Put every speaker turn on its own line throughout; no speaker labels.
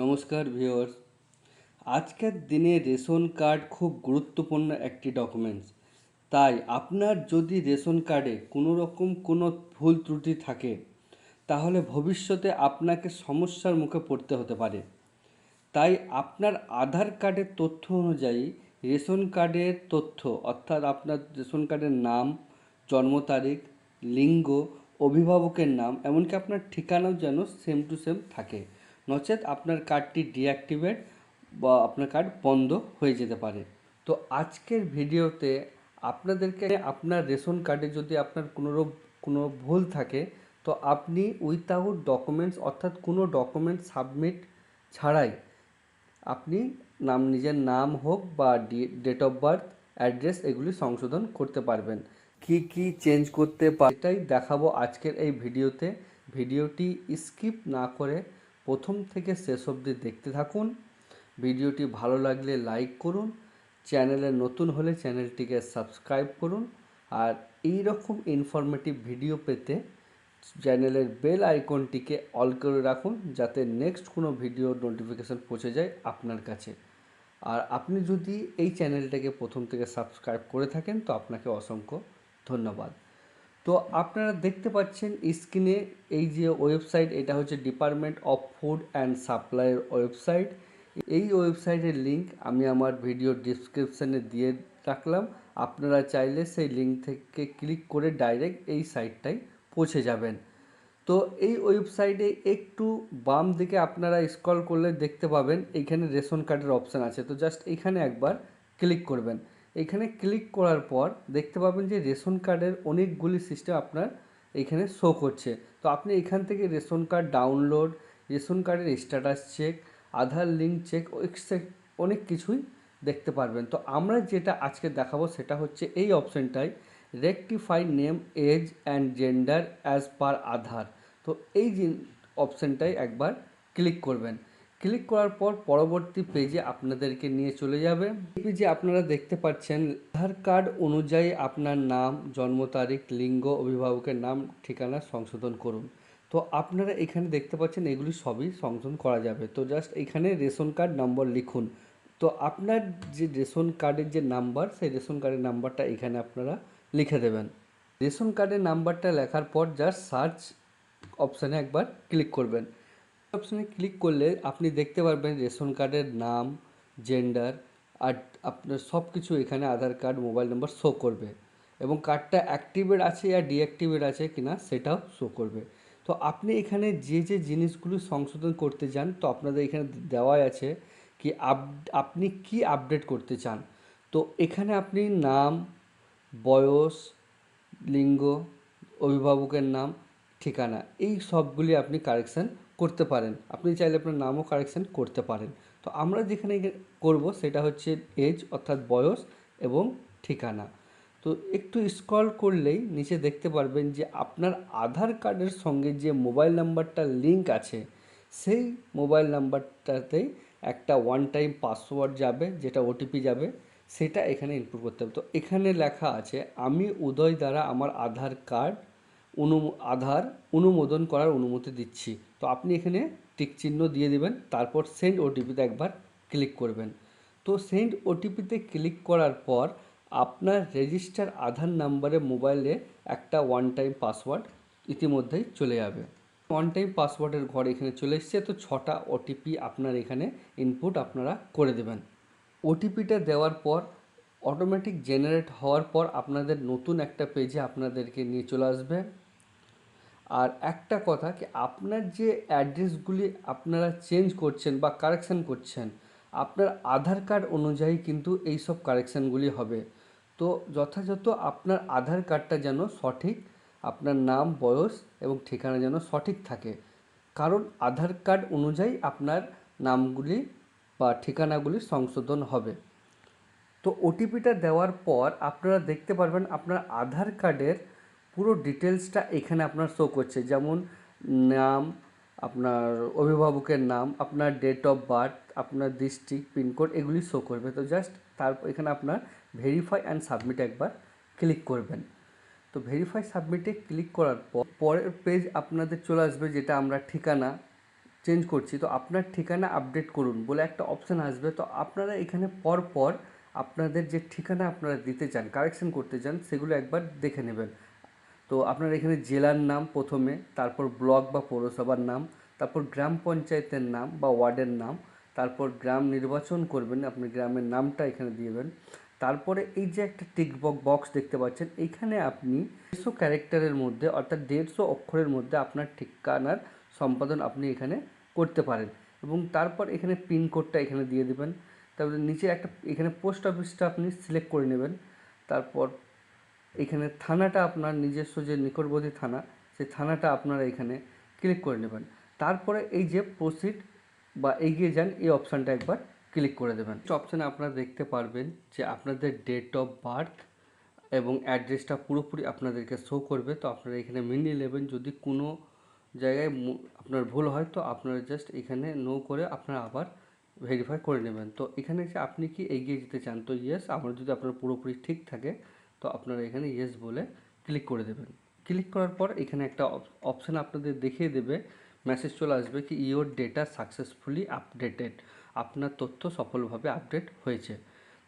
নমস্কার ভিউয়ার্স। আজকের দিনে রেশন কার্ড খুব গুরুত্বপূর্ণ একটি ডকুমেন্টস। তাই আপনার যদি রেশন কার্ডে কোনো রকম কোনো ভুল ত্রুটি থাকে, তাহলে ভবিষ্যতে আপনাকে সমস্যার মুখে পড়তে হতে পারে। তাই আপনার আধার কার্ডের তথ্য অনুযায়ী রেশন কার্ডের তথ্য, অর্থাৎ আপনার রেশন কার্ডের নাম, জন্ম তারিখ, লিঙ্গ, অভিভাবকের নাম, এমনকি আপনার ঠিকানাও যেন সেম টু সেম থাকে। নচেত আপনার কার্ডটি ডিঅ্যাক্টিভেট বা আপনার কার্ড বন্ধ হয়ে যেতে পারে। তো আজকের ভিডিওতে আপনাদেরকে আপনার রেশন কার্ডে যদি আপনার কোনো কোনো ভুল থাকে, তো আপনি উইথাউট ডকুমেন্টস অর্থাৎ কোনো ডকুমেন্ট সাবমিট ছাড়াই আপনি নাম, নিজের নাম হোক বা ডেট অফ বার্থ অ্যাড্রেস এগুলি সংশোধন করতে পারবেন। কি কি চেঞ্জ করতে পার এটাই দেখাবো আজকের এই ভিডিওতে। ভিডিওটি স্কিপ না করে প্রথম থেকে শেষ অবধি দেখতে থাকুন। ভিডিওটি ভালো লাগলে লাইক করুন। চ্যানেলে নতুন হলে চ্যানেলটিকে সাবস্ক্রাইব করুন। আর এই রকম ইনফরমেটিভ ভিডিও পেতে চ্যানেলের বেল আইকনটিকে অল করে রাখুন যাতে নেক্সট কোনো ভিডিও নোটিফিকেশান পৌঁছে যায় আপনার কাছে। আর আপনি যদি এই চ্যানেলটাকে প্রথম থেকে সাবস্ক্রাইব করে থাকেন তো আপনাকে অসংখ্য ধন্যবাদ। তো আপনারা দেখতে পাচ্ছেন স্ক্রিনে এই যে ওয়েবসাইট, এটা হচ্ছে ডিপার্টমেন্ট অফ ফুড অ্যান্ড সাপ্লাইয়ের ওয়েবসাইট। এই ওয়েবসাইটের লিঙ্ক আমি আমার ভিডিও ডিসক্রিপশানে দিয়ে রাখলাম। আপনারা চাইলে সেই লিঙ্ক থেকে ক্লিক করে ডাইরেক্ট এই সাইটটায় পৌঁছে যাবেন। তো এই ওয়েবসাইটে একটু বাম দিকে আপনারা স্ক্রল করলে দেখতে পাবেন এইখানে রেশন কার্ডের অপশান আছে। তো জাস্ট এইখানে একবার ক্লিক করবেন। এইখানে ক্লিক করার পর দেখতে পাবেন যে রেশন কার্ডের অনেকগুলি সিস্টেম আপনার এইখানে শো করছে। তো আপনি এখান থেকে রেশন কার্ড ডাউনলোড রেশন কার্ডের status check Aadhaar link check অনেক কিছুই দেখতে পারবেন। তো আমরা যেটা আজকে দেখাবো সেটা হচ্ছে এই অপশানটাই rectify name age and gender as per Aadhaar তো এই অপশানটাই একবার ক্লিক করবেন। ক্লিক করার পর পরবর্তী পেজে আপনাদেরকে নিয়ে চলে যাবে। এই পেজে আপনারা দেখতে পাচ্ছেন আধার কার্ড অনুযায়ী আপনার নাম, জন্ম তারিখ, লিঙ্গ, অভিভাবকের নাম, ঠিকানা সংশোধন করুন। তো আপনারা এখানে দেখতে পাচ্ছেন এগুলি সবই সংশোধন করা যাবে। তো জাস্ট এখানে রেশন কার্ড নম্বর লিখুন। তো আপনার যে রেশন কার্ডের যে নাম্বার, সেই রেশন কার্ডের নাম্বারটা এখানে আপনারা লিখে দেবেন। রেশন কার্ডের নাম্বারটা লেখার পর জাস্ট সার্চ অপশানে একবার ক্লিক করবেন। অপশানে ক্লিক করলে আপনি দেখতে পারবেন রেশন কার্ডের নাম জেন্ডার আর আপনার সব কিছু এখানে Aadhaar card mobile number show করবে। এবং কার্ডটা অ্যাক্টিভেট আছে আর ডিঅ্যাক্টিভেট আছে কিনা সেটাও শো করবে। তো আপনি এখানে যে যে জিনিসগুলো সংশোধন করতে চান, তো আপনাদের এখানে দেওয়াই আছে কি আপ, আপনি কি আপডেট করতে চান। তো এখানে আপনি নাম, বয়স, লিঙ্গ, অভিভাবকের নাম, ঠিকানা, এই সবগুলি আপনি কারেকশান করতে পারেন। আপনি চাইলে আপনার নামও কারেকশান করতে পারেন। তো আমরা যেখানে করব সেটা হচ্ছে এজ অর্থাৎ বয়স এবং ঠিকানা। তো একটু স্ক্রল করলেই নিচে দেখতে পারবেন যে আপনার আধার কার্ডের সঙ্গে যে মোবাইল নাম্বারটা লিঙ্ক আছে, সেই মোবাইল নাম্বারটাতেই একটা ওয়ান টাইম পাসওয়ার্ড যাবে, যেটা ওটিপি যাবে, সেটা এখানে ইনপুট করতে হবে। তো এখানে লেখা আছে, আমি উদয় দ্বারা আমার আধার কার্ড অনু আধার অনুমোদন করার অনুমতি দিচ্ছি। তো আপনি এখানে টিক চিহ্ন দিয়ে দিবেন, তারপর সেন্ড ওটিপিতে একবার ক্লিক করবেন। তো সেন্ড ওটিপিতে ক্লিক করার পর আপনার রেজিস্টার আধার নাম্বারে মোবাইলে একটা ওয়ান টাইম পাসওয়ার্ড ইতিমধ্যেই চলে যাবে। ওয়ান টাইম পাসওয়ার্ডের ঘর এখানে চলে এসছে, তো ছটা ওটিপি আপনার এখানে ইনপুট আপনারা করে দেবেন। ওটিপিটা দেওয়ার পর অটোমেটিক জেনারেট হওয়ার পর আপনাদের নতুন একটা পেজে আপনাদেরকে নিয়ে চলে আসবে। আর একটা কথা কি, আপনার যে অ্যাড্রেসগুলি আপনারা চেঞ্জ করছেন বা কারেকশান করছেন, আপনার আধার কার্ড অনুযায়ী কিন্তু এই সব কারেকশানগুলি হবে। তো যথাযথ আপনার আধার কার্ডটা যেন সঠিক, আপনার নাম, বয়স এবং ঠিকানা যেন সঠিক থাকে। কারণ আধার কার্ড অনুযায়ী আপনার নামগুলি বা ঠিকানাগুলি সংশোধন হবে। তো ওটিপিটা দেওয়ার পর আপনারা দেখতে পারবেন আপনার আধার কার্ডের পুরো ডিটেলসটা এখানে আপনার শো করছে। যেমন নাম, আপনার অভিভাবকের নাম, আপনার ডেট অফ বার্থ আপনার ডিস্ট্রিক্ট পিনকোড এগুলি শো করবে। তো জাস্ট তারপর এখানে আপনার ভেরিফাই অ্যান্ড সাবমিট একবার ক্লিক করবেন। তো ভেরিফাই সাবমিটে ক্লিক করার পর, পরের পেজ আপনাদের চলে আসবে যেটা আমরা ঠিকানা চেঞ্জ করছি। তো আপনার ঠিকানা আপডেট করুন বলে একটা অপশান আসবে। তো আপনারা এখানে পর পর আপনাদের যে ঠিকানা আপনারা দিতে চান কারেকশন করতে চান, সেগুলো একবার দেখে নেবেন। তো আপনার এখানে জেলার নাম প্রথমে, তারপর ব্লক বা পৌরসভার নাম, তারপর গ্রাম পঞ্চায়েতের নাম বা ওয়ার্ডের নাম, তারপর গ্রাম নির্বাচন করবেন, আপনি গ্রামের নামটা এখানে দিয়েবেন তারপরে এই যে একটা টিক বক্স দেখতে পাচ্ছেন এইখানে আপনি দেড়শো ক্যারেক্টারের মধ্যে, অর্থাৎ দেড়শো অক্ষরের মধ্যে আপনার ঠিকানার সম্পাদন আপনি এখানে করতে পারেন এবং তারপর এখানে পিনকোডটা এখানে দিয়ে দেবেন। তারপরে নিচে একটা, এখানে পোস্ট অফিসটা আপনি সিলেক্ট করে নেবেন। তারপর এখানে থানাটা আপনার নিজস্ব যে নিকটবর্তী থানা, সেই থানাটা আপনারা এখানে ক্লিক করে নেবেন। তারপরে এই যে প্রসিড বা এগিয়ে যান, এই অপশানটা একবার ক্লিক করে দেবেন। অপশানে আপনারা দেখতে পারবেন যে আপনাদের ডেট অফ বার্থ এবং অ্যাড্রেসটা পুরোপুরি আপনাদেরকে শো করবে। তো আপনারা এখানে মিলিয়ে নেবেন যদি কোনো জায়গায় আপনার ভুল হয়, তো আপনারা জাস্ট এখানে নো করে আপনারা আবার ভেরিফাই করে নেবেন। তো এখানে যে আপনি কি এগিয়ে যেতে চান, তো ইয়েস আমার যদি আপনার পুরোপুরি ঠিক থাকে তো আপনারা এখানে ইয়েস বলে ক্লিক করে দেবেন। ক্লিক করার পর এখানে একটা অপশান আপনাদের দেখিয়ে দেবে। মেসেজ চলে আসবে কি ইওর ডেটা সাকসেসফুলি আপডেটেড আপনার তথ্য সফলভাবে আপডেট হয়েছে।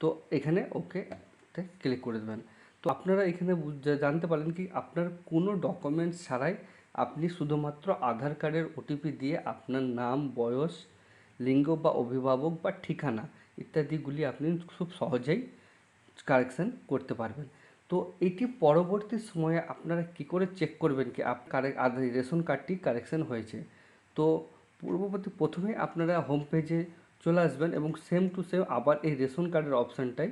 তো এখানে ওকে ক্লিক করে দেবেন। তো আপনারা এখানে জানতে পারলেন কি, আপনার কোনো ডকুমেন্টস ছাড়াই আপনি শুধুমাত্র আধার কার্ডের ওটিপি দিয়ে আপনার নাম, বয়স, লিঙ্গ বা অভিভাবক বা ঠিকানা ইত্যাদিগুলি আপনি খুব সহজেই কারেকশন করতে পারবেন। তো এটি পরবর্তী সময়ে আপনারা কি করে চেক করবেন কি আপ রেশন কার্ডটি কারেকশন হয়েছে? তো পূর্ববর্তী প্রথমে আপনারা হোম পেজে চলে আসবেন এবং সেম টু সেম আবার এই রেশন কার্ডের অপশানটাই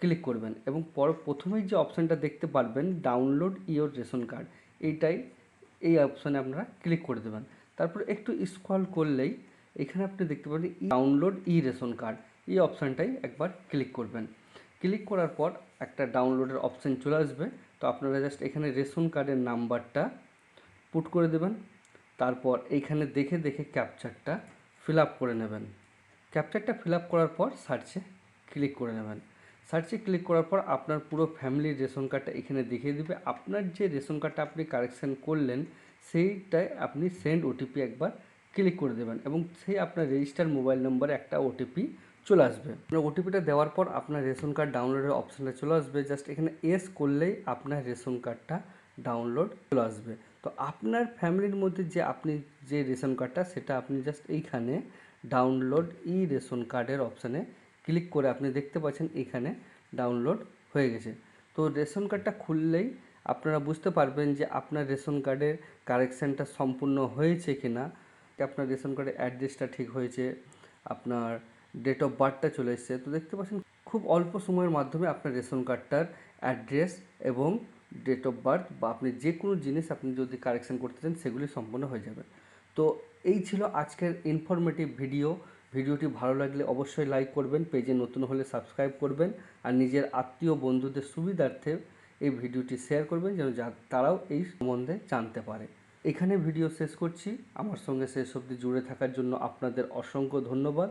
ক্লিক করবেন এবং পর প্রথমেই যে অপশানটা দেখতে পারবেন ডাউনলোড ইওর রেশন কার্ড এইটাই এই অপশানে আপনারা ক্লিক করে দেবেন। তারপর একটু স্ক্রল করলেই এখানে আপনি দেখতে পাবেন ডাউনলোড ই রেশন কার্ড এই অপশানটাই একবার ক্লিক করবেন। ক্লিক করার পর একটা ডাউনলোডের অপশান চলে আসবে। তো আপনারা জাস্ট এখানে রেশন কার্ডের নাম্বারটা পুট করে দেবেন। তারপর এইখানে দেখে দেখে ক্যাপচারটা ফিল করে নেবেন। ক্যাপচারটা ফিল করার পর সার্চে ক্লিক করে নেবেন। সার্চে ক্লিক করার পর আপনার পুরো ফ্যামিলির রেশন কার্ডটা এখানে দেখিয়ে দিবে। আপনার যে রেশন কার্ডটা আপনি কারেকশন করলেন, সেইটায় আপনি সেন্ড ওটিপি একবার ক্লিক করে দেবেন এবং সেই আপনার রেজিস্টার মোবাইল নম্বরে একটা ওটিপি চলে আসবে। আপনার ওটিপিটা দেওয়ার পর আপনার রেশন কার্ড ডাউনলোডের অপশানটা চলে আসবে। জাস্ট এখানে এস করলেই আপনার রেশন কার্ডটা ডাউনলোড চলে আসবে। তো আপনার ফ্যামিলির মধ্যে যে আপনি যে রেশন কার্ডটা সেটা আপনি জাস্ট এইখানে ডাউনলোড ই রেশন কার্ডের অপশানে ক্লিক করে আপনি দেখতে পাচ্ছেন এখানে ডাউনলোড হয়ে গেছে। তো রেশন কার্ডটা খুললেই আপনারা বুঝতে পারবেন যে আপনার রেশন কার্ডের কারেকশানটা সম্পূর্ণ হয়েছে কি না আপনার রেশন কার্ডের অ্যাড্রেসটা ঠিক হয়েছে, আপনার ডেট অফ বার্থটা চলে এসেছে। তো দেখতে পাচ্ছেন, খুব অল্প সময়ের মাধ্যমে আপনার রেশন কার্ডটার অ্যাড্রেস এবং ডেট অফ বার্থ বা আপনি যে কোনো জিনিস আপনি যদি কারেকশন করতে চান, সেগুলি সম্পূর্ণ হয়ে যাবে। তো এই ছিল আজকের ইনফরমেটিভ ভিডিও ভিডিওটি ভালো লাগলে অবশ্যই লাইক করবেন, পেজে নতুন হলে সাবস্ক্রাইব করবেন আর নিজের আত্মীয় বন্ধুদের সুবিধার্থে এই ভিডিওটি শেয়ার করবেন যেন যা- তারাও এই সম্বন্ধে জানতে পারে। এখানে ভিডিও শেষ করছি। আমার সঙ্গে শেষ অবধি জুড়ে থাকার জন্য আপনাদের অসংখ্য ধন্যবাদ।